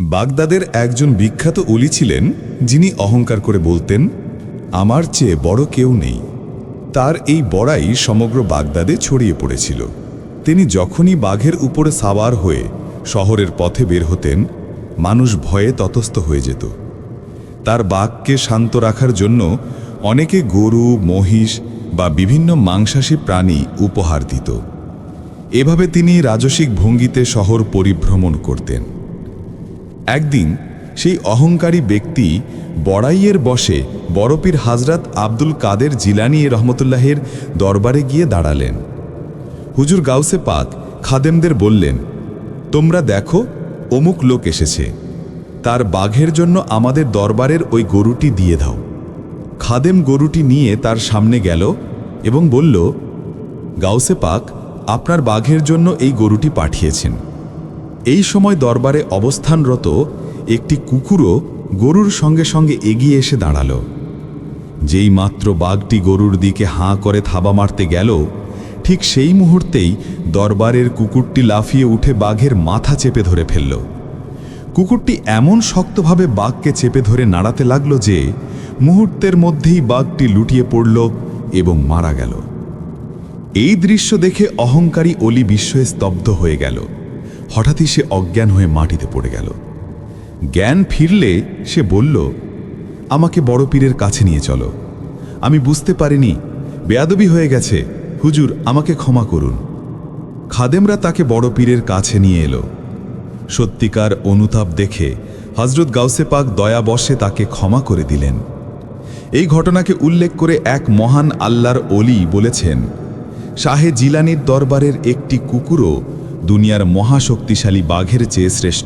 বাগদাদের একজন বিখ্যাত অলি ছিলেন, যিনি অহংকার করে বলতেন, আমার চেয়ে বড় কেউ নেই। তার এই বড়াই সমগ্র বাগদাদে ছড়িয়ে পড়েছিল। তিনি যখনই বাঘের উপরে সাওয়ার হয়ে শহরের পথে বের হতেন, মানুষ ভয়ে ততস্থ হয়ে যেত। তার বাঘকে শান্ত রাখার জন্য অনেকে গরু, মহিষ বা বিভিন্ন মাংসাশী প্রাণী উপহার দিত। এভাবে তিনি রাজসিক ভঙ্গিতে শহর পরিভ্রমণ করতেন। একদিন সেই অহংকারী ব্যক্তি বড়াইয়ের বসে বড়পীর হাজরাত আব্দুল কাদের জিলানি রহমতুল্লাহের দরবারে গিয়ে দাঁড়ালেন। হুজুর গাউসে পাক খাদেমদের বললেন, তোমরা দেখো, অমুক লোক এসেছে। তার বাঘের জন্য আমাদের দরবারের ওই গরুটি দিয়ে দাও। খাদেম গরুটি নিয়ে তার সামনে গেল এবং বলল, গাউসে পাক, আপনার বাঘের জন্য এই গরুটি পাঠিয়েছেন। এই সময় দরবারে অবস্থানরত একটি কুকুরও গরুর সঙ্গে সঙ্গে এগিয়ে এসে দাঁড়াল। যেই মাত্র বাঘটি গরুর দিকে হাঁ করে থাবা মারতে গেল, ঠিক সেই মুহূর্তেই দরবারের কুকুরটি লাফিয়ে উঠে বাঘের মাথা চেপে ধরে ফেলল। কুকুরটি এমন শক্তভাবে বাঘকে চেপে ধরে নাড়াতে লাগল যে মুহূর্তের মধ্যেই বাঘটি লুটিয়ে পড়ল এবং মারা গেল। এই দৃশ্য দেখে অহংকারী অলি বিস্ময়ে স্তব্ধ হয়ে গেল। হঠাৎই সে অজ্ঞান হয়ে মাটিতে পড়ে গেল। জ্ঞান ফিরলে সে বলল, আমাকে বড় পীরের কাছে নিয়ে চলো। আমি বুঝতে পারিনি, বেয়াদবি হয়ে গেছে। হুজুর, আমাকে ক্ষমা করুন। খাদেমরা তাকে বড় পীরের কাছে নিয়ে এলো। সত্যিকার অনুতাপ দেখে হজরত গাউসে পাক দয়াবশে তাকে ক্ষমা করে দিলেন। এই ঘটনাকে উল্লেখ করে এক মহান আল্লাহর অলি বলেছেন, শাহে জিলানির দরবারের একটি কুকুরও দুনিয়ার মহাশক্তিশালী বাঘের চেয়ে শ্রেষ্ঠ।